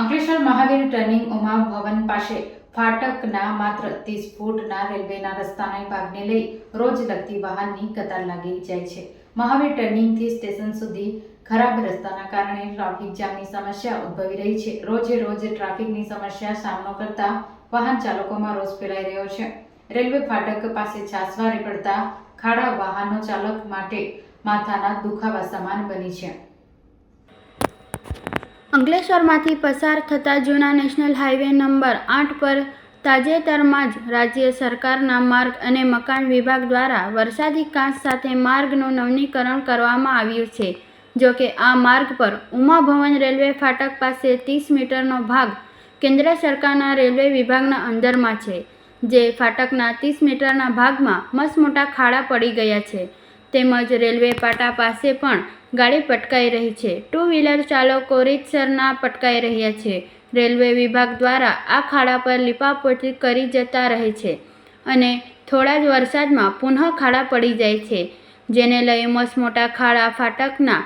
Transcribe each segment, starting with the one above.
Ankleshwar Mahavir turning Uma Bhavan પાસે ફાટકના માત્ર ત્રીસ ફૂટના રેલવેના રસ્તાના ભાગને લઈ રોજ લગતી વાહનની કતાર લાગી જાય છે. મહાવીર ટર્નિંગથી સ્ટેશન સુધી ખરાબ રસ્તાના કારણે ટ્રાફિક જામની સમસ્યા ઉદ્ભવી રહી છે. રોજે રોજ ટ્રાફિકની સમસ્યા સામનો કરતા વાહન ચાલકોમાં રોષ ફેલાઈ રહ્યો છે. રેલવે ફાટક પાસે છાસવારે પડતા ખાડા વાહનો ચાલક માટે માથાના દુખાવા સમાન બની છે. અંકલેશ્વરમાંથી પસાર થતા જૂના નેશનલ હાઈવે નંબર આઠ પર તાજેતરમાં જ રાજ્ય સરકારના માર્ગ અને મકાન વિભાગ દ્વારા વરસાદી કાંસ સાથે માર્ગનું નવીનીકરણ કરવામાં આવ્યું છે. જો કે આ માર્ગ પર ઉમા ભવન રેલવે ફાટક પાસે ત્રીસ મીટરનો ભાગ કેન્દ્ર સરકારના રેલવે વિભાગના અંદરમાં છે, જે ફાટકના ત્રીસ મીટરના ભાગમાં મસમોટા ખાડા પડી ગયા છે. તેમજ રેલવે પાટા પાસે પણ ગાડી પટકાઈ રહી છે. ટુ વ્હીલર ચાલકો રીતસરના પટકાઈ રહ્યા છે. રેલવે વિભાગ દ્વારા આ ખાડા પર લીપાપોટી કરી જતા રહે છે અને થોડા જ વરસાદમાં પુનઃ ખાડા પડી જાય છે, જેને લઈ મસમોટા ખાડા ફાટકના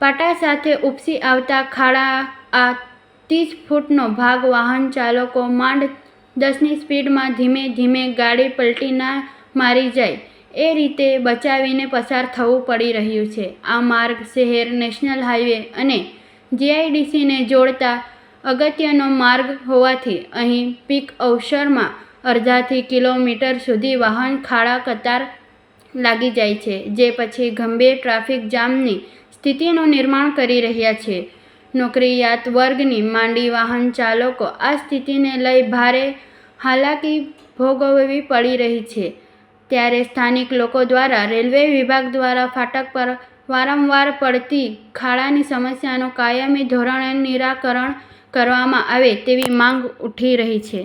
પાટા સાથે ઉપસી આવતા ખાડા આ ત્રીસ ફૂટનો ભાગ વાહન ચાલકો માંડ દસની સ્પીડમાં ધીમે ધીમે ગાડી પલટી ના મારી જાય એ રીતે બચાવીને પસાર થવું પડી રહ્યું છે. આ માર્ગ શહેર નેશનલ હાઈવે અને જીઆઈડીસીને જોડતા અગત્યનો માર્ગ હોવાથી અહીં પીક અવસરમાં અડધાથી કિલોમીટર સુધી વાહન ખાડા કતાર લાગી જાય છે, જે પછી ગંભીર ટ્રાફિક જામની સ્થિતિનું નિર્માણ કરી રહ્યા છે. નોકરીયાત વર્ગની માંડી વાહન ચાલકો આ સ્થિતિને લઈ ભારે હાલાકી ભોગવવી પડી રહી છે. ત્યારે સ્થાનિક લોકો દ્વારા રેલવે વિભાગ દ્વારા ફાટક પર વારંવાર પડતી ખાડાની સમસ્યાનું કાયમી ધોરણે નિરાકરણ કરવામાં આવે તેવી માંગ ઉઠી રહી છે.